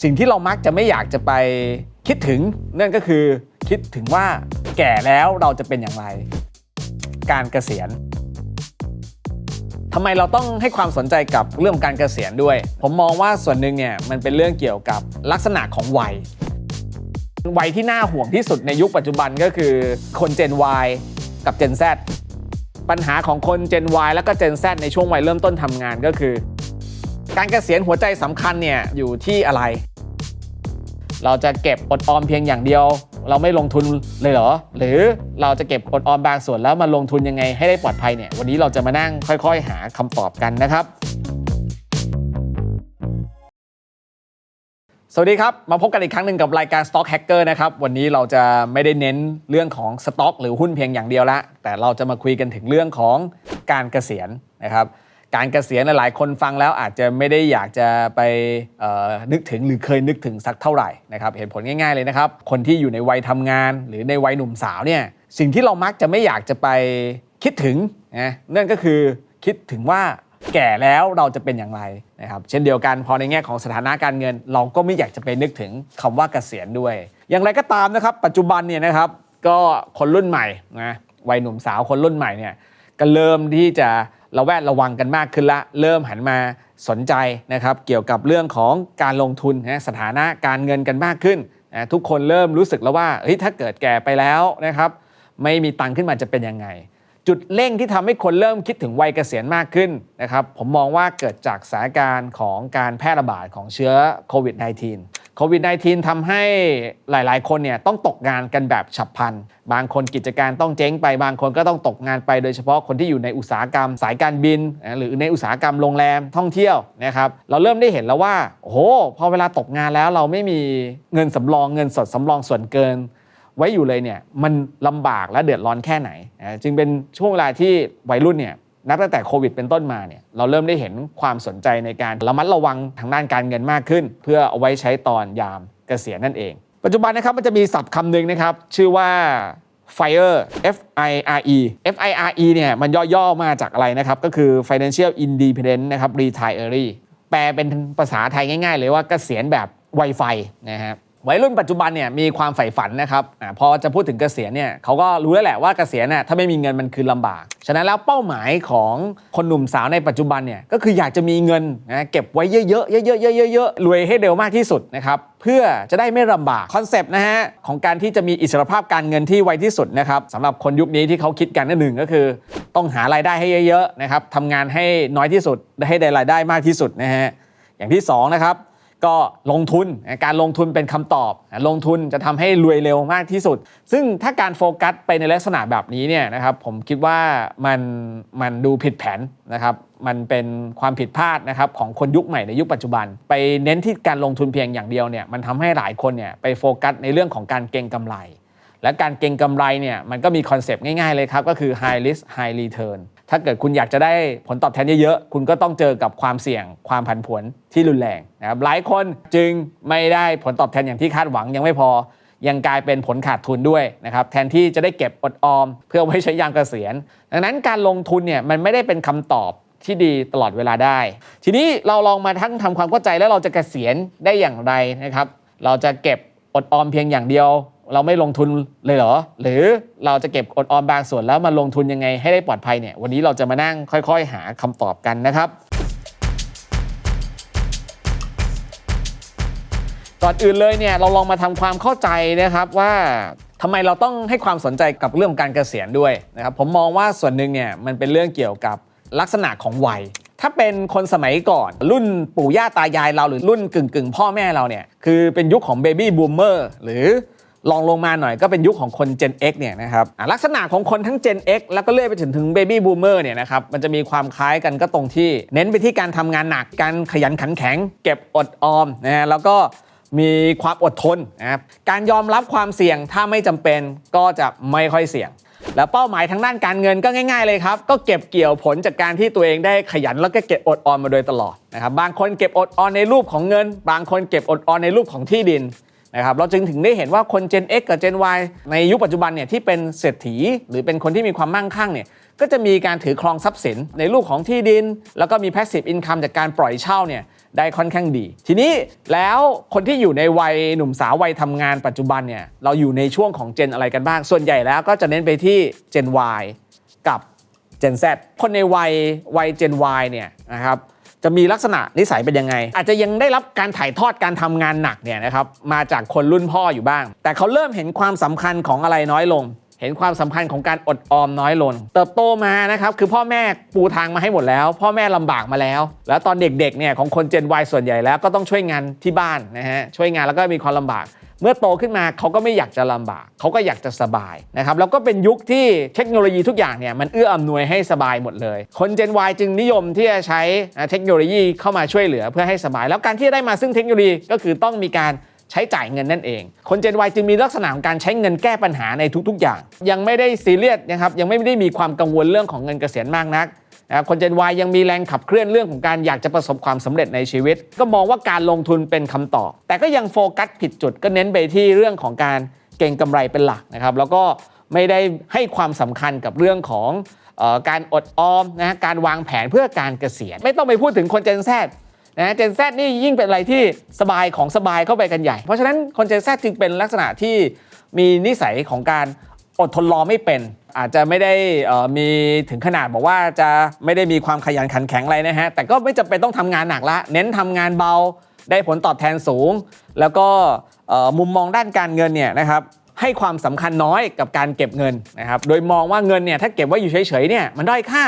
สิ่งที่เรามักจะไม่อยากจะไปคิดถึงนั่นก็คือคิดถึงว่าแก่แล้วเราจะเป็นอย่างไร การเกษียณทำไมเราต้องให้ความสนใจกับเรื่องการเกษียณด้วย ผมมองว่าส่วนหนึ่งเนี่ยมันเป็นเรื่องเกี่ยวกับลักษณะของวัย วัยที่น่าห่วงที่สุดในยุคปัจจุบันก็คือคน Gen Y กับ Gen Z ปัญหาของคน Gen Y แล้วก็ Gen Z ในช่วงวัยเริ่มต้นทำงานก็คือ การเกษียณหัวใจสำคัญเนี่ยอยู่ที่อะไร เราจะเก็บอดออมเพียงอย่างเดียว เราไม่ลงทุนเลยเหรอ หรือเราจะเก็บอดออมบางส่วนแล้วมาลงทุนยังไงให้ได้ปลอดภัยเนี่ยวันนี้เราจะมานั่งค่อย ๆ หาคำตอบกันนะครับสวัสดีครับ มาพบกันอีกครั้งหนึ่งกับรายการ Stock Hacker นะครับ วันนี้เราจะไม่ได้เน้นเรื่องของสต็อกหรือหุ้นเพียงอย่างเดียวละแต่เราจะมาคุยกันถึงเรื่องของการเกษียณนะครับ การเกษียณหลายคนฟังแล้วอาจจะไม่ได้อยากจะไปนึกถึงหรือเคยนึกถึงสักเท่าไหร่นะครับเหตุผลง่ายๆเลยนะครับ คนที่อยู่ในวัยทำงาน หรือในวัยหนุ่มสาวเนี่ยสิ่งที่เรามักจะไม่อยากจะไปคิดถึงนะนั่นก็คือคิดถึงว่าแก่แล้วเราจะเป็นอย่างไรนะครับเช่นเดียวกันพอในแง่ของสถานะการเงิน เราก็ไม่อยากจะไปนึกถึงคำว่าเกษียณด้วย อย่างไรก็ตามนะครับ ปัจจุบันเนี่ยนะครับก็คนรุ่นใหม่นะวัยหนุ่มสาวคนรุ่นใหม่เนี่ยก็เริ่มที่จะ ระแวดระวังกันมากขึ้นละ เริ่มหันมาสนใจนะครับ เกี่ยวกับเรื่องของการลงทุนนะสถานะการเงินกันมากขึ้นนะทุกคนเริ่มรู้สึกแล้วว่าเฮ้ยถ้าเกิดแก่ไปแล้วนะครับ ไม่มีตังค์ขึ้นมาจะเป็นยังไง จุดเร่งที่ทำให้คนเริ่มคิดถึงวัยเกษียณมากขึ้นนะครับ ผมมองว่าเกิดจากสถานการณ์ของการแพร่ระบาดของเชื้อโควิด -19 โควิด -19 ทำให้หลาย ๆ คนเนี่ยต้องตกงานกันแบบฉับพลัน บางคนกิจการต้องเจ๊งไป บางคนก็ต้องตกงานไป โดยเฉพาะคนที่อยู่ในอุตสาหกรรมสายการบิน หรือในอุตสาหกรรมโรงแรมท่องเที่ยวนะครับ เราเริ่มได้เห็นแล้วว่า โอ้โห พอเวลาตกงานแล้วเราไม่มีเงินสำรองเงินสดสำรองส่วนเกิน ไว้อยู่เลยเนี่ยมันลำบากและเดือดร้อนแค่ไหน จึงเป็นช่วงเวลาที่วัยรุ่นเนี่ย นับตั้งแต่โควิดเป็นต้นมาเนี่ยเราเริ่มได้เห็นความสนใจในการระมัดระวังทางด้านการเงินมากขึ้น เพื่อเอาไว้ใช้ตอนยามเกษียณนั่นเอง ปัจจุบันนะครับมันจะมีศัพท์คำหนึ่งนะครับ ชื่อว่า FIRE F I R E F I R E เนี่ยมันย่อๆมาจากอะไรนะครับ ก็คือ Financial Independent นะครับ Retiree แปลเป็นภาษาไทยง่ายๆเลยว่าเกษียณแบบ Wi-Fi นะฮะ วัยรุ่นปัจจุบันเนี่ยมีความใฝ่ฝันนะครับอพอจะพูดถึงเกษียณเนี่ยเขาก็รู้แล้วแหละว่าเกษียณน่ะถ้าไม่มีเงินมันคือลำบาก ฉะนั้นแล้วเป้าหมายของคนหนุ่มสาวในปัจจุบันเนี่ยก็คืออยากจะมีเงินนะเก็บไว้เยอะๆเยอะๆเยอะๆเยอะๆรวยให้เร็วมากที่สุดนะครับเพื่อจะได้ไม่ลำบากคอนเซปต์นะฮะของการที่จะมีอิสรภาพการเงินที่ไวที่สุดนะครับสำหรับคนยุคนี้ที่เขาคิดกันนั่นหนึ่งก็คือ ต้องหารายได้ให้เยอะๆนะครับทำงานให้น้อยที่สุดให้ได้รายได้มากที่สุดนะฮะอย่างที่สองนะครับ ก็ลงทุนการลงทุนเป็นคำตอบ ลงทุนจะทำให้รวยเร็วมากที่สุด ซึ่งถ้าการโฟกัสไปในลักษณะแบบนี้เนี่ยนะครับผมคิดว่ามันมันดูผิดแผนนะครับมันเป็นความผิดพลาดนะครับของคนยุคใหม่ในยุคปัจจุบัน ไปเน้นที่การลงทุนเพียงอย่างเดียวเนี่ยมันทำให้หลายคนเนี่ยไปโฟกัสในเรื่องของการเก็งกำไรและการเก็งกำไรเนี่ยมันก็มีคอนเซปต์ง่ายๆเลยครับ ก็คือ high risk high return ถ้าเกิดคุณอยากจะได้ผลตอบแทนเยอะๆ คุณก็ต้องเจอกับความเสี่ยงความผันผวนที่รุนแรงนะครับหลายคนจึงไม่ได้ผลตอบแทนอย่างที่คาดหวังยังไม่พอ ยังกลายเป็นผลขาดทุนด้วยนะครับแทนที่จะได้เก็บอดออม เพื่อไว้ใช้ยามเกษียณ ดังนั้นการลงทุนเนี่ยมันไม่ได้เป็นคำตอบที่ดีตลอดเวลาได้ ทีนี้เราลองมาทั้งทำความเข้าใจแล้วเราจะเกษียณได้อย่างไรนะครับ เราจะเก็บอดออมเพียงอย่างเดียว เราไม่ลงทุนเลยเหรอ หรือเราจะเก็บอดออมบางส่วนแล้วมาลงทุนยังไงให้ได้ปลอดภัยเนี่ย วันนี้เราจะมานั่งค่อย ๆ หาคำตอบกันนะครับ ก่อนอื่นเลยเนี่ยเราลองมาทำความเข้าใจนะครับว่าทำไมเราต้องให้ความสนใจกับเรื่องการเกษียณด้วยนะครับผมมองว่าส่วนหนึ่งเนี่ยมันเป็นเรื่องเกี่ยวกับลักษณะของวัยถ้าเป็นคนสมัยก่อนรุ่นปู่ย่าตายายเราหรือรุ่นกึ่งกึ่งๆพ่อแม่เราเนี่ยคือเป็นยุคของเบบี้บูมเมอร์หรือ ลองลงมาหน่อยก็เป็นยุคของคน Gen X เนี่ยนะครับลักษณะของคนทั้ง Gen X แล้วก็เลื่อยไปถึงถึง Baby Boomer เนี่ยนะครับมันจะมีความคล้ายกันก็ตรงที่ เน้นไปที่การทำงานหนัก การขยันขันแข็ง เก็บอดออมนะฮะแล้วก็มีความอดทนนะครับการยอมรับความเสี่ยงถ้าไม่จำเป็นก็จะไม่ค่อยเสี่ยง แล้วเป้าหมายทางด้านการเงินก็ง่ายๆเลยครับ ก็เก็บเกี่ยวผลจากการที่ตัวเองได้ขยันแล้วก็เก็บอดออมมาโดยตลอดนะครับบางคนเก็บอดออมในรูปของเงิน บางคนเก็บอดออมในรูปของที่ดิน นะครับเราจึงถึงได้เห็นว่าคน Gen X กับ Gen Y ในยุคปัจจุบันเนี่ยที่เป็นเศรษฐี หรือเป็นคนที่มีความมั่งคั่งเนี่ยก็จะมีการถือครองทรัพย์สินในรูปของที่ดิน แล้วก็มี passive income จากการปล่อยเช่าเนี่ยได้ค่อนข้างดี ทีนี้แล้วคนที่อยู่ในวัยหนุ่มสาววัยทำงานปัจจุบันเนี่ยเราอยู่ในช่วงของเจนอะไรกันบ้าง ส่วนใหญ่แล้วก็จะเน้นไปที่เจน Y กับ Gen Z คนในวัยวัย Gen Y เนี่ยนะครับ จะมีลักษณะนิสัยเป็นยังไง อาจจะยังได้รับการถ่ายทอดการทำงานหนักเนี่ยนะครับมาจากคนรุ่นพ่ออยู่บ้าง แต่เขาเริ่มเห็นความสำคัญของอะไรน้อยลง เห็นความสำคัญของการอดออมน้อยลง เติบโตมานะครับคือพ่อแม่ปูทางมาให้หมดแล้ว พ่อแม่ลำบากมาแล้ว แล้วตอนเด็กๆเนี่ยของคน Gen Y ส่วนใหญ่แล้วก็ต้องช่วยงานที่บ้านนะฮะช่วยงานแล้วก็มีความลำบาก เมื่อโตขึ้นมาเขาก็ไม่อยากจะลำบากเขาก็อยากจะสบายนะครับแล้วก็เป็นยุคที่เทคโนโลยีทุกอย่างเนี่ยมันเอื้ออำนวยให้สบายหมดเลย คน Gen Y จึงนิยมที่จะใช้เทคโนโลยีเข้ามาช่วยเหลือเพื่อให้สบาย แล้วการที่จะได้มาซึ่งเทคโนโลยีก็คือต้องมีการใช้จ่ายเงินนั่นเอง คน Gen Y จึงมีลักษณะของการใช้เงินแก้ปัญหาในทุกๆ อย่าง ยังไม่ได้ซีเรียสนะครับยังไม่ได้มีความกังวลเรื่องของเงินเกษียณมากนัก นะครับคน Gen Y ยังมีแรงขับเคลื่อนเรื่องของการอยากจะประสบความสำเร็จในชีวิต ก็มองว่าการลงทุนเป็นคำตอบ แต่ก็ยังโฟกัสผิดจุดก็เน้นไปที่เรื่องของการเก็งกำไรเป็นหลักนะครับแล้วก็ไม่ได้ให้ความสำคัญกับเรื่องของออการอดออมนะการวางแผนเพื่อการเกษียณ ไม่ต้องไปพูดถึงคน Gen Z นะเจนแซนี่ยิ่งเป็นอะไรที่สบายของสบายเข้าไปกันใหญ่ เพราะฉะนั้นคนเจนแซจึงเป็นลักษณะที่มีนิสัยของการอดทนรอไม่เป็น อาจจะไม่ได้มีถึงขนาดบอกว่าจะไม่ได้มีความขยันขันแข็งอะไรนะฮะ แต่ก็ไม่จำเป็นต้องทำงานหนักละ เน้นทำงานเบาได้ผลตอบแทนสูง แล้วก็มุมมองด้านการเงินเนี่ยนะครับให้ความสำคัญน้อยกับการเก็บเงินนะครับ โดยมองว่าเงินเนี่ยถ้าเก็บไว้อยู่เฉยๆเนี่ยมันด้อยค่า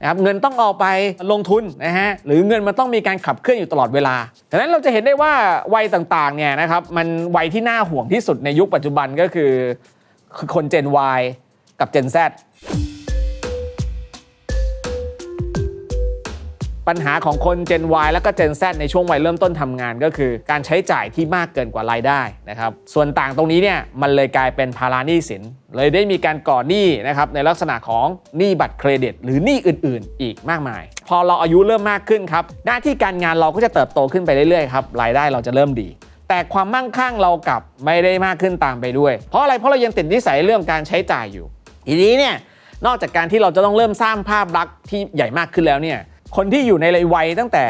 นะครับเงินต้องเอาไปลงทุนนะฮะหรือเงินมันต้องมีการขับเคลื่อนอยู่ตลอดเวลาดังนั้นเราจะเห็นได้ว่าวัยต่างๆเนี่ยนะครับมันวัยที่น่าห่วงที่สุดในยุคปัจจุบันก็คือคือคน Gen Y กับ Gen Z ปัญหาของคน Gen Y แล้วก็ Gen Z ในช่วงวัยเริ่มต้นทำงานก็คือ การใช้จ่ายที่มากเกินกว่ารายได้นะครับ ส่วนต่างตรงนี้เนี่ยมันเลยกลายเป็นภาระหนี้สิน เลยได้มีการก่อหนี้นะครับในลักษณะของหนี้บัตรเครดิต หรือหนี้อื่น ๆ อีกมากมาย พอเราอายุเริ่มมากขึ้นครับหน้าที่การงานเราก็จะเติบโตขึ้นไปเรื่อยๆครับรายได้เราจะเริ่มดี แต่ความมั่งคั่งเรากลับไม่ได้มากขึ้นตามไปด้วย เพราะอะไรเพราะเรายังติดนิสัยเรื่องการใช้จ่ายอยู่ ทีนี้เนี่ยนอกจากการที่เราจะต้องเริ่มสร้างภาพลักษณ์ที่ใหญ่มากขึ้นแล้วเนี่ยคนที่อยู่ในวัยตั้งแต่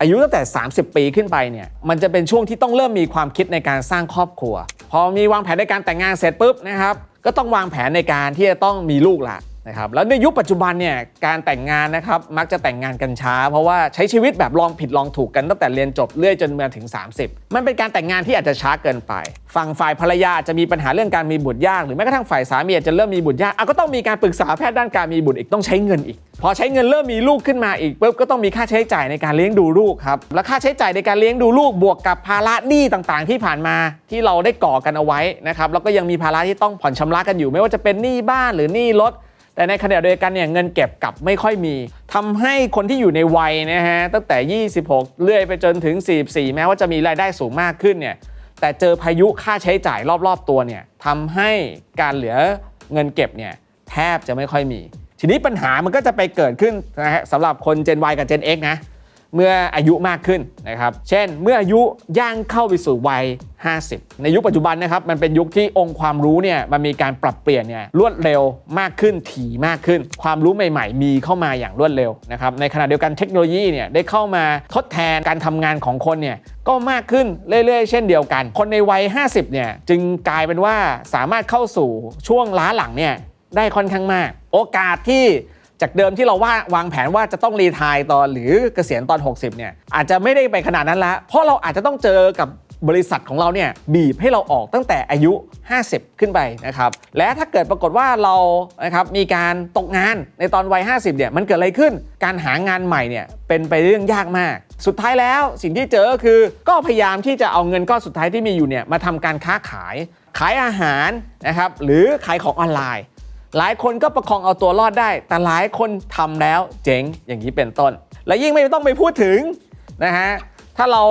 อายุตั้งแต่ 30 ปีขึ้นไปเนี่ยมันจะเป็นช่วงที่ต้องเริ่มมีความคิดในการสร้างครอบครัว พอมีวางแผนในการแต่งงานเสร็จปุ๊บนะครับก็ต้องวางแผนในการที่จะต้องมีลูกละ นะครับแล้วในยุคปัจจุบันเนี่ยการแต่งงานนะครับมักจะแต่งงานกันช้า เพราะว่าใช้ชีวิตแบบลองผิดลองถูกกันตั้งแต่เรียนจบเรื่อยจนมาถึง 30 มันเป็นการแต่งงานที่อาจจะช้าเกินไป ฝั่งฝ่ายภรรยาจะมีปัญหาเรื่องการมีบุตรยาก หรือแม้กระทั่งฝ่ายสามีจะเริ่มมีบุตรยากอะก็ต้องมีการปรึกษาแพทย์ด้านการมีบุตรอีกต้องใช้เงินอีก พอใช้เงินเริ่มมีลูกขึ้นมาอีกปุ๊บก็ต้องมีค่าใช้จ่ายในการเลี้ยงดูลูกครับและค่าใช้จ่ายในการเลี้ยงดูลูกบวกกับภาระหนี้ต่างๆ ที่ผ่านมาที่เราได้ก่อกันเอาไว้นะครับแล้วก็ยังมีภาระที่ต้องผ่อนชำระกันอยู่ ไม่ว่าจะเป็นหนี้บ้านหรือหนี้รถ แต่ในขณะเดียวกันเนี่ยเงินเก็บกลับไม่ค่อยมีทำให้คนที่อยู่ในวัยนะฮะตั้งแต่ 26 เรื่อยไปจนถึง 44 แม้ว่าจะมีรายได้สูงมากขึ้นเนี่ยแต่เจอพายุค่าใช้จ่ายรอบๆตัวเนี่ยทำให้การเหลือเงินเก็บเนี่ยแทบจะไม่ค่อยมี ทีนี้ปัญหามันก็จะไปเกิดขึ้นนะฮะสำหรับคน Gen Y กับ Gen X นะ เมื่ออายุมากขึ้นนะครับ เช่น เมื่ออายุย่างเข้าไปสู่วัย 50 ในยุคปัจจุบันนะครับ มันเป็นยุคที่องค์ความรู้เนี่ยมันมีการปรับเปลี่ยนเนี่ยรวดเร็วมากขึ้นถี่มากขึ้น ความรู้ใหม่ๆ มีเข้ามาอย่างรวดเร็วนะครับในขณะเดียวกันเทคโนโลยีเนี่ยได้เข้ามาทดแทนการทำงานของคนเนี่ยก็มากขึ้นเรื่อยๆ เช่นเดียวกัน คนในวัย 50 เนี่ยจึงกลายเป็นว่าสามารถเข้าสู่ช่วงล้าหลังเนี่ยได้ค่อนข้างมาก โอกาสที่ จากเดิมที่เราว่าวางแผนว่าจะต้องรีทายตอนหรือเกษียณตอน 60เนี่ยอาจจะไม่ได้ไปขนาดนั้นละเพราะเราอาจจะต้องเจอกับบริษัทของเราเนี่ยบีบให้เราออกตั้งแต่อายุ 50 ขึ้นไปนะครับและถ้าเกิดปรากฏว่าเรานะครับมีการตกงานในตอนวัย 50เนี่ยมันเกิดอะไรขึ้น การหางานใหม่เนี่ยเป็นไปเรื่องยากมาก สุดท้ายแล้วสิ่งที่เจอคือ ก็พยายามที่จะเอาเงินก้อนสุดท้ายที่มีอยู่เนี่ยมาทำการค้าขายขายอาหารนะครับหรือขายของออนไลน์ หลายคนก็ประคองเอาตัวรอดได้ แต่หลายคนทำแล้วเจ๊งอย่างนี้เป็นต้น และยิ่งไม่ต้องไปพูดถึงนะฮะถ้าเรา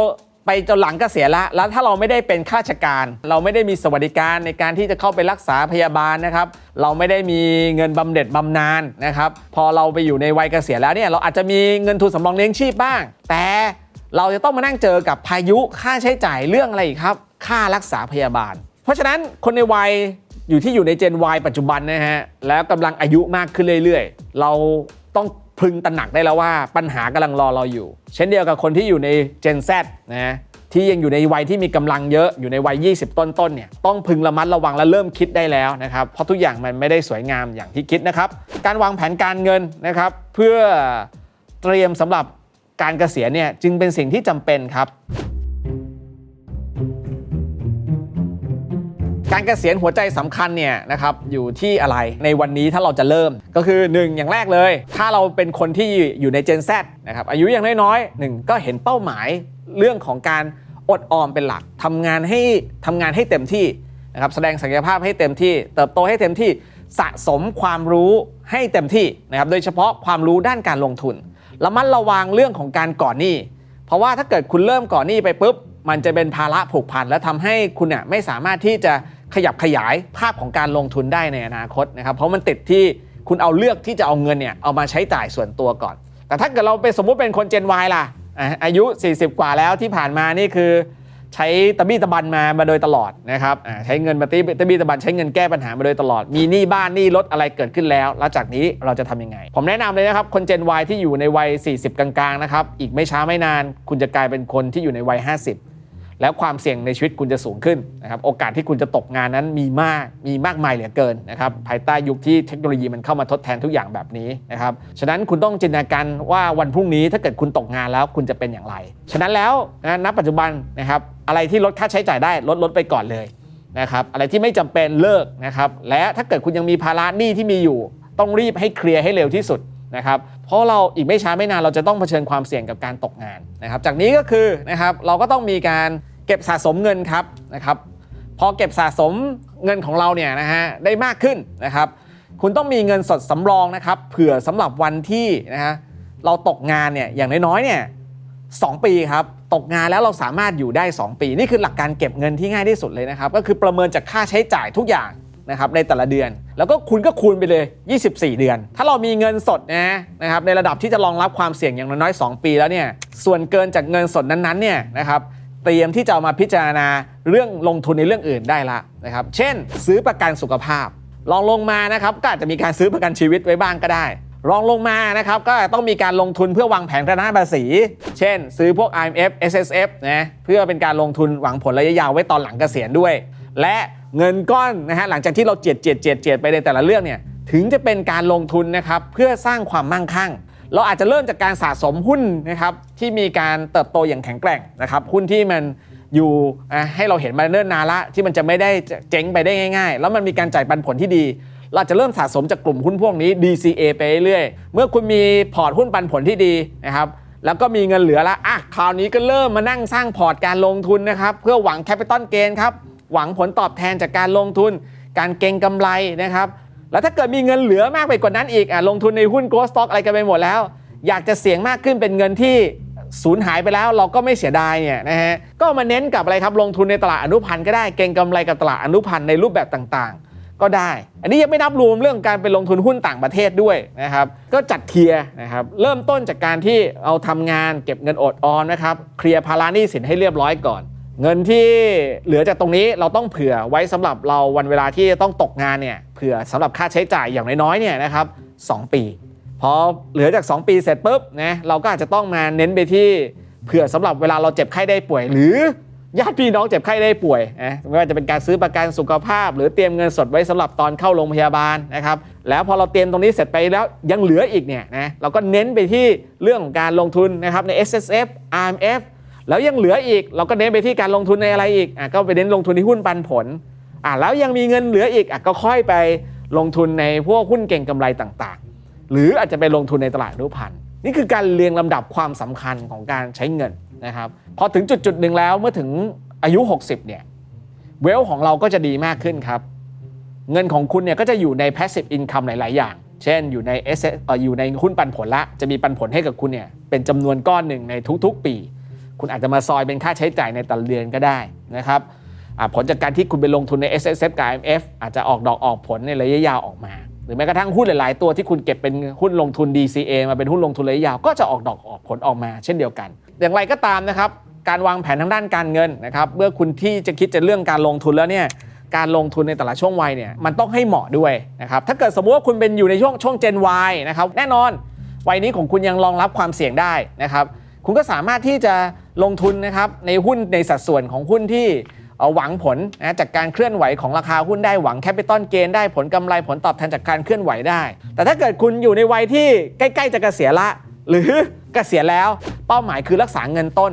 ไปจนหลังเกษียณละแล้วถ้าเราไม่ได้เป็นข้าราชการ เราไม่ได้มีสวัสดิการในการที่จะเข้าไปรักษาพยาบาลนะครับ เราไม่ได้มีเงินบำเหน็จบำนาญนะครับ พอเราไปอยู่ในวัยเกษียณแล้วเนี่ยเราอาจจะมีเงินทุนสำรองเลี้ยงชีพบ้าง แต่เราจะต้องมานั่งเจอกับพายุค่าใช้จ่ายเรื่องอะไรอีกครับ ค่ารักษาพยาบาล เพราะฉะนั้นคนในวัย อยู่ที่อยู่ใน Gen Y ปัจจุบันนะฮะ แล้วกำลังอายุมากขึ้นเรื่อยๆ เราต้องพึงตระหนักได้แล้วว่าปัญหากำลังรอเราอยู่ เช่นเดียวกับคนที่อยู่ใน Gen Z นะที่ยังอยู่ในวัยที่มีกำลังเยอะอยู่ในวัย 20 ต้นๆเนี่ยต้องพึงระมัดระวังและเริ่มคิดได้แล้วนะครับ เพราะทุกอย่างมันไม่ได้สวยงามอย่างที่คิดนะครับ การวางแผนการเงินนะครับ เพื่อเตรียมสำหรับการเกษียณเนี่ยจึงเป็นสิ่งที่จำเป็นครับ การเกษียณหัวใจสำคัญเนี่ยนะครับอยู่ที่อะไรในวันนี้ถ้าเราจะเริ่มก็คือ 1 อย่างแรกเลย ถ้าเราเป็นคนที่อยู่ใน Gen Z นะครับอายุยังน้อยๆหนึ่งก็เห็นเป้าหมายเรื่องของการอดออมเป็นหลักทำงานให้ทำงานให้เต็มที่นะครับแสดงศักยภาพให้เต็มที่ เติบโตให้เต็มที่สะสมความรู้ให้เต็มที่นะครับโดยเฉพาะความรู้ด้านการลงทุนระมัดระวังเรื่องของการก่อนหนี้ เพราะว่าถ้าเกิดคุณเริ่มก่อนหนี้ไปปุ๊บมันจะเป็นภาระผูกพันและทำให้คุณเนี่ยไม่สามารถที่จะ ขยับขยายภาพของการลงทุนได้ในอนาคตนะครับ เพราะมันติดที่คุณเอาเลือกที่จะเอาเงินเนี่ยเอามาใช้จ่ายส่วนตัวก่อน แต่ถ้าเกิดเราเป็นสมมุติเป็นคนเจน Y ล่ะอะ อายุ 40 กว่าแล้วที่ผ่านมานี่คือ ใช้ตะบี้ตะบันมามาโดยตลอดนะครับใช้เงินมาตีตะบี้ตะบันใช้เงินแก้ปัญหามาโดยตลอด มีหนี้บ้านหนี้รถอะไรเกิดขึ้นแล้ว แล้วจากนี้เราจะทำยังไง ผมแนะนำเลยนะครับคน Gen Y ที่อยู่ในวัย 40 กลางๆนะครับอีกไม่ช้าไม่นาน คุณจะกลายเป็นคนที่อยู่ในวัย 50 แล้วความเสี่ยงในชีวิตคุณจะสูงขึ้นนะครับโอกาสที่คุณจะตกงานนั้นมีมากมีมากมายเหลือเกินนะครับภายใต้ยุคที่เทคโนโลยีมันเข้ามาทดแทนทุกอย่างแบบนี้นะครับฉะนั้นคุณต้องจินตนาการว่าวันพรุ่งนี้ถ้าเกิดคุณตกงานแล้วคุณจะเป็นอย่างไร ฉะนั้นแล้วนะณปัจจุบันนะครับอะไรที่ลดค่าใช้จ่ายได้ลดลดไปก่อนเลยนะครับอะไรที่ไม่จำเป็นเลิกนะครับและถ้าเกิดคุณยังมีภาระหนี้ที่มีอยู่ ต้องรีบให้เคลียร์ให้เร็วที่สุดนะครับเพราะเราอีกไม่ช้าไม่นานเราจะต้องเผชิญความเสี่ยงกับการตกงานนะครับจากนี้ก็คือนะครับเราก็ต้องมีการ ก็บสะสมเงินครับนะครับ พอเก็บสะสมเงินของเราเนี่ยนะฮะได้มากขึ้นนะครับ คุณต้องมีเงินสดสำรองนะครับ เผื่อสำหรับวันที่นะฮะเราตกงานเนี่ยอย่างน้อยๆเนี่ยสองปีครับตกงานแล้วเราสามารถอยู่ได้ 2 ปี นี่คือหลักการเก็บเงินที่ง่ายที่สุดเลยนะครับ ก็คือประเมินจากค่าใช้จ่ายทุกอย่างนะครับในแต่ละเดือน แล้วก็คุณก็คูณไปเลย 24 เดือน ถ้าเรามีเงินสดนะนะครับในระดับที่จะรองรับความเสี่ยงอย่างน้อยๆ2ปีแล้วเนี่ยส่วนเกินจากเงินสดนั้นๆเนี่ยนะครับ เตรียมที่จะเอามาพิจารณาเรื่องลงทุนในเรื่องอื่นได้ละนะครับ เช่น ซื้อประกันสุขภาพ ลองลงมานะครับก็อาจจะมีการซื้อประกันชีวิตไว้บ้างก็ได้รองลงมานะครับก็ต้องมีการลงทุนเพื่อวางแผนทางด้าภาษี เช่น ซื้อพวก IMF SSF นะเพื่อเป็นการลงทุนหวังผลระยะยาวไว้ตอนหลังเกษียณด้วย และเงินก้อนนะฮะหลังจากที่เราเจียดเจียดเจียดเจียดไปในแต่ละเรื่องเนี่ยถึงจะเป็นการลงทุนนะครับเพื่อสร้างความมั่งคั่ง เราอาจจะเริ่มจากการสะสมหุ้นนะครับที่มีการเติบโตอย่างแข็งแกร่งนะครับหุ้นที่มันอยู่ให้เราเห็นมาเนิ่นนานละที่มันจะไม่ได้เจ๊งไปได้ง่ายๆ แล้วมันมีการจ่ายปันผลที่ดี เราจะเริ่มสะสมจากกลุ่มหุ้นพวกนี้ DCA ไปเรื่อยเมื่อคุณมีพอร์ตหุ้นปันผลที่ดีนะครับแล้วก็มีเงินเหลือละอะคราวนี้ก็เริ่มมานั่งสร้างพอร์ตการลงทุนนะครับเพื่อหวังแคปิตอลเกนครับหวังผลตอบแทนจากการลงทุน การเก็งกำไรนะครับ แล้วถ้าเกิดมีเงินเหลือมากไปกว่านั้นอีกอะลงทุนในหุ้นโกลด์สต็อกอะไรกันไปหมดแล้ว อยากจะเสี่ยงมากขึ้นเป็นเงินที่สูญหายไปแล้วเราก็ไม่เสียดายเนี่ยนะฮะก็มาเน้นกับอะไรครับลงทุนในตลาดอนุพันธ์ก็ได้เก็งกำไรกับตลาดอนุพันธ์ในรูปแบบต่างๆ ก็ได้ อันนี้ยังไม่นับรวมเรื่องการไปลงทุนหุ้นต่างประเทศด้วยนะครับก็จัดเคลียร์นะครับเริ่มต้นจากการที่เอาทำงานเก็บเงินอดออมนะครับเคลียร์ภาระหนี้สินให้เรียบร้อยก่อน เงินที่เหลือจากตรงนี้เราต้องเผื่อไว้สำหรับเราวันเวลาที่ต้องตกงานเนี่ยเผื่อสำหรับค่าใช้จ่ายอย่างน้อยๆเนี่ยนะครับสองปีพอเหลือจาก 2 ปีเสร็จปุ๊บนะเราก็อาจจะต้องมาเน้นไปที่เผื่อสำหรับเวลาเราเจ็บไข้ได้ป่วย หรือญาติพี่น้องเจ็บไข้ได้ป่วยนะไม่ว่าจะเป็นการซื้อประกันสุขภาพ หรือเตรียมเงินสดไว้สำหรับตอนเข้าโรงพยาบาลนะครับแล้วพอเราเตรียมตรงนี้เสร็จไปแล้วยังเหลืออีกเนี่ยนะเราก็เน้นไปที่เรื่องของการลงทุนนะครับใน S S F R M F แล้วยังเหลืออีกเราก็เน้นไปที่การลงทุนในอะไรอีกอะก็ไปเน้นลงทุนในหุ้นปันผลอะแล้วยังมีเงินเหลืออีกอะก็ค่อยไปลงทุนในพวกหุ้นเก่งกำไรต่างๆ หรืออาจจะไปลงทุนในตลาดอนุพันธ์นี่คือการเรียงลำดับความสำคัญของการใช้เงินนะครับพอถึงจุดจุดหนึ่งแล้วเมื่อถึงอายุ 60เนี่ยเวลของเราก็จะดีมากขึ้นครับ เงินของคุณเนี่ยก็จะอยู่ใน passive income หลาย ๆ อย่าง เช่นอยู่ใน S เอ่ออยู่ในหุ้นปันผลละจะมีปันผลให้กับคุณเนี่ยเป็นจำนวนก้อนหนึ่งในทุก ๆ ปี คุณอาจจะมาซอยเป็นค่าใช้จ่ายในแต่ละเดือนก็ได้นะครับผลจากการที่คุณไปลงทุนใน S S F กับ I M F อาจจะออกดอกออกผลในระยะยาวออกมา หรือแม้กระทั่งหุ้นหลาย ๆ ตัวที่คุณเก็บเป็นหุ้นลงทุน DCA มาเป็นหุ้นลงทุนระยะยาวก็จะออกดอกออกผลออกมา เช่นเดียวกัน อย่างไรก็ตามนะครับการวางแผนทางด้านการเงินนะครับเมื่อคุณที่จะคิดจะเรื่องการลงทุนแล้วเนี่ยการลงทุนในแต่ละช่วงวัยเนี่ยมันต้องให้เหมาะด้วยนะครับถ้าเกิดสมมติว่าคุณเป็นอยู่ในช่วงช่วง Gen Y นะครับแน่นอนวัยนี้ของคุณยังรองรับความเสี่ยงได้นะครับ คุณก็สามารถที่จะลงทุนนะครับในหุ้นในสัดส่วนของหุ้นที่เอ่อหวังผลนะจากการเคลื่อนไหวของราคาหุ้นได้หวังแคปิตอลเกนได้ผลกำไรผลตอบแทนจากการเคลื่อนไหวได้ แต่ถ้าเกิดคุณอยู่ในวัยที่ใกล้ๆจะเกษียณละ หรือเกษียณแล้วเป้าหมายคือรักษาเงินต้น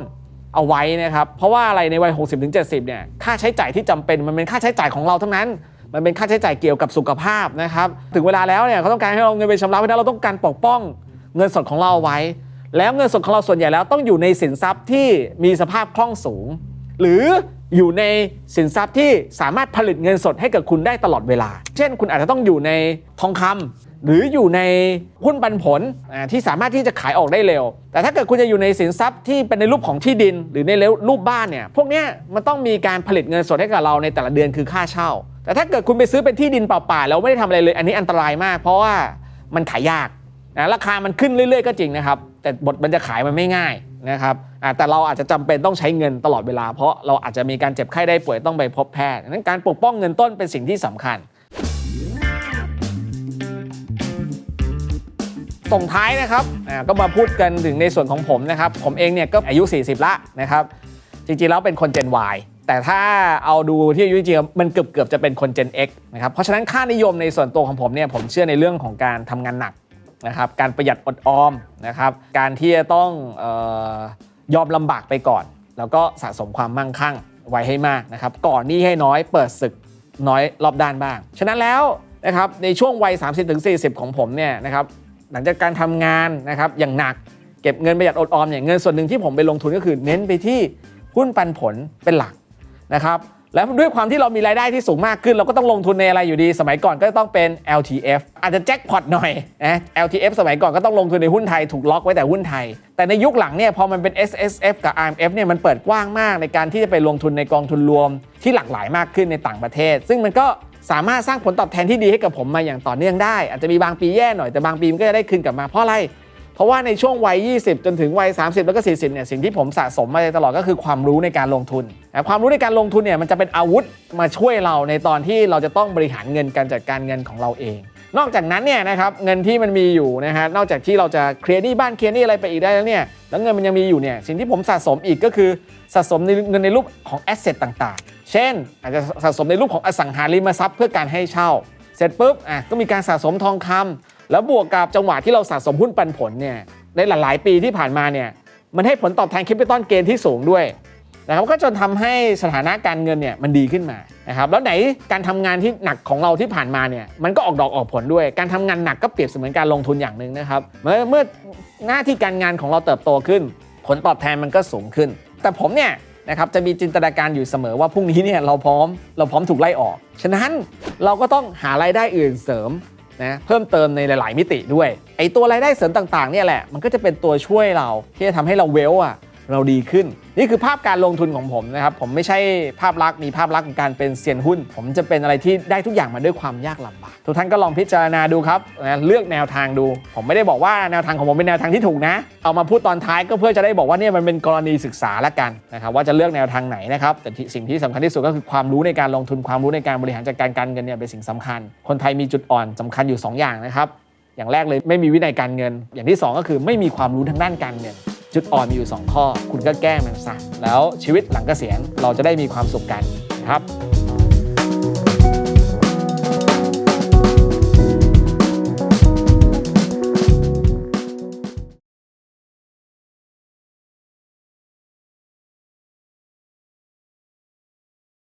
เอาไว้นะครับ เพราะว่าอะไรในวัย 60-70 เนี่ยค่าใช้จ่ายที่จำเป็นมันเป็นค่าใช้จ่ายของเราทั้งนั้น มันเป็นค่าใช้จ่ายเกี่ยวกับสุขภาพนะครับถึงเวลาแล้วเนี่ยเขาต้องการให้เราเงินไปชำระเพราะฉะนั้นเราต้องการปกป้องเงินสดของเราเอาไว้ แล้วเงินสดของเราส่วนใหญ่แล้วต้องอยู่ในสินทรัพย์ที่มีสภาพคล่องสูง หรืออยู่ในสินทรัพย์ที่สามารถผลิตเงินสดให้กับคุณได้ตลอดเวลา เช่น คุณอาจจะต้องอยู่ในทองคำหรืออยู่ในหุ้นปันผลที่สามารถที่จะขายออกได้เร็ว แต่ถ้าเกิดคุณจะอยู่ในสินทรัพย์ที่เป็นในรูปของที่ดิน หรือในรูปบ้านเนี่ยพวกเนี้ยมันต้องมีการผลิตเงินสดให้กับเราในแต่ละเดือนคือค่าเช่า แต่ถ้าเกิดคุณไปซื้อเป็นที่ดินเปล่าๆแล้วไม่ได้ทำอะไรเลย อันนี้อันตรายมาก เพราะว่ามันขายยากนะราคามันขึ้นเรื่อย ๆ ก็จริงนะครับ แต่บทมันจะขายมันไม่ง่ายนะครับแต่เราอาจจะจำเป็นต้องใช้เงินตลอดเวลา เพราะเราอาจจะมีการเจ็บไข้ได้ป่วยต้องไปพบแพทย์ดังนั้นการปกป้องเงินต้นเป็นสิ่งที่สำคัญ ส่งท้ายนะครับก็มาพูดกันถึงในส่วนของผมนะครับ ผมเองเนี่ยก็อายุ 40 ละนะครับ จริงๆแล้วเป็นคน Gen Y แต่ถ้าเอาดูที่อายุจริงมันเกือบเกือบๆจะเป็นคน Gen X นะครับเพราะฉะนั้นค่านิยมในส่วนตัวของผมเนี่ยผมเชื่อในเรื่องของการทำงานหนัก นะครับการประหยัดอดออมนะครับการที่จะต้องออยอมลำบากไปก่อน แล้วก็สะสมความมั่งคั่งไว้ให้มากนะครับก่อนหนี้ให้น้อยเปิดศึกน้อยรอบด้านบ้าง ฉะนั้นแล้วนะครับในช่วงวัย 30-40 ของผมเนี่ยนะครับหลังจากการทำงานนะครับอย่างหนักเก็บเงินประหยัดอดออมเนี่ยเงินส่วนหนึ่งที่ผมไปลงทุนก็คือเน้นไปที่หุ้นปันผลเป็นหลักนะครับ แล้วด้วยความที่เรามีรายได้ที่สูงมากขึ้น เราก็ต้องลงทุนในอะไรอยู่ดี สมัยก่อนก็ต้องเป็น LTF อาจจะแจ็คพอตหน่อยนะ LTF สมัยก่อนก็ต้องลงทุนในหุ้นไทย ถูกล็อกไว้แต่หุ้นไทย แต่ในยุคหลังเนี่ยพอมันเป็น S S F กับ R M F เนี่ยมันเปิดกว้างมากในการที่จะไปลงทุนในกองทุนรวมที่หลากหลายมากขึ้นในต่างประเทศ ซึ่งมันก็สามารถสร้างผลตอบแทนที่ดีให้กับผมมาอย่างต่อเนื่องได้ อาจจะมีบางปีแย่หน่อยแต่บางปีมันก็จะได้คืนกลับมาเพราะอะไร เพราะว่าในช่วงวัย 20 จนถึงวัย 30 แล้วก็ 40 เนี่ย สิ่งที่ผมสะสมมาตลอดก็คือความรู้ในการลงทุน ความรู้ในการลงทุนเนี่ยมันจะเป็นอาวุธมาช่วยเราในตอนที่เราจะต้องบริหารเงินการจัดการเงินของเราเอง นอกจากนั้นเนี่ยนะครับเงินที่มันมีอยู่นะฮะนอกจากที่เราจะเคลียร์หนี้บ้านเคลียร์หนี้อะไรไปอีกได้แล้วเนี่ยแล้วเงินมันยังมีอยู่เนี่ยสิ่งที่ผมสะสมอีกก็คือสะสมในเงินในรูปของแอสเซทต่างๆ เช่น อาจจะสะสมในรูปของอสังหาริมทรัพย์เพื่อการให้เช่า เสร็จปุ๊บอะก็มีการสะสมทองคำ แล้วบวกกับจังหวะที่เราสะสมหุ้นปันผลเนี่ยในหลาย ๆ ปีที่ผ่านมาเนี่ยมันให้ผลตอบแทนแคปิตอลเกนที่สูงด้วยนะครับก็จนทำให้สถานะการเงินเนี่ยมันดีขึ้นมานะครับแล้วไหนการทำงานที่หนักของเราที่ผ่านมาเนี่ยมันก็ออกดอกออกผลด้วย การทำงานหนักก็เปรียบเสมือนการลงทุนอย่างหนึ่งนะครับเมื่อเมื่อหน้าที่การงานของเราเติบโตขึ้น ผลตอบแทนมันก็สูงขึ้น แต่ผมเนี่ยนะครับจะมีจินตนาการอยู่เสมอว่าพรุ่งนี้เนี่ยเราพร้อมเราพร้อมถูกไล่ออก ฉะนั้นเราก็ต้องหารายได้อื่นเสริม นะเพิ่มเติมในหลาย ๆ มิติด้วยไอตัวรายได้เสริมต่าง ๆ เนี่ยแหละมันก็จะเป็นตัวช่วยเราที่จะทำให้เราเวลอะ เราดีขึ้น นี่คือภาพการลงทุนของผมนะครับ ผมไม่ใช่ภาพลักษณ์มีภาพลักษณ์ของการเป็นเซียนหุ้น ผมจะเป็นอะไรที่ได้ทุกอย่างมาด้วยความยากลำบากทุกท่านก็ลองพิจารณาดูครับนะเลือกแนวทางดู ผมไม่ได้บอกว่าแนวทางของผมเป็นแนวทางที่ถูกนะ เอามาพูดตอนท้ายก็เพื่อจะได้บอกว่าเนี่ยมันเป็นกรณีศึกษาละกันนะครับว่าจะเลือกแนวทางไหนนะครับแต่สิ่งที่สำคัญที่สุดก็คือความรู้ในการลงทุนความรู้ในการบริหารจัดการการเงินเนี่ยเป็นสิ่งสำคัญ คนไทยมีจุดอ่อนสำคัญอยู่สองอย่างนะครับอย่างแรกเลยไม่มีวินัยการเงิน อย่างที่ 2 ก็คือไม่มีความรู้ทางด้านการเงิน จุดอ่อนมีอยู่ 2 ข้อ คุณก็แก้มันซะแล้วชีวิตหลังเกษียณเราจะได้มีความสุขกันนะครับ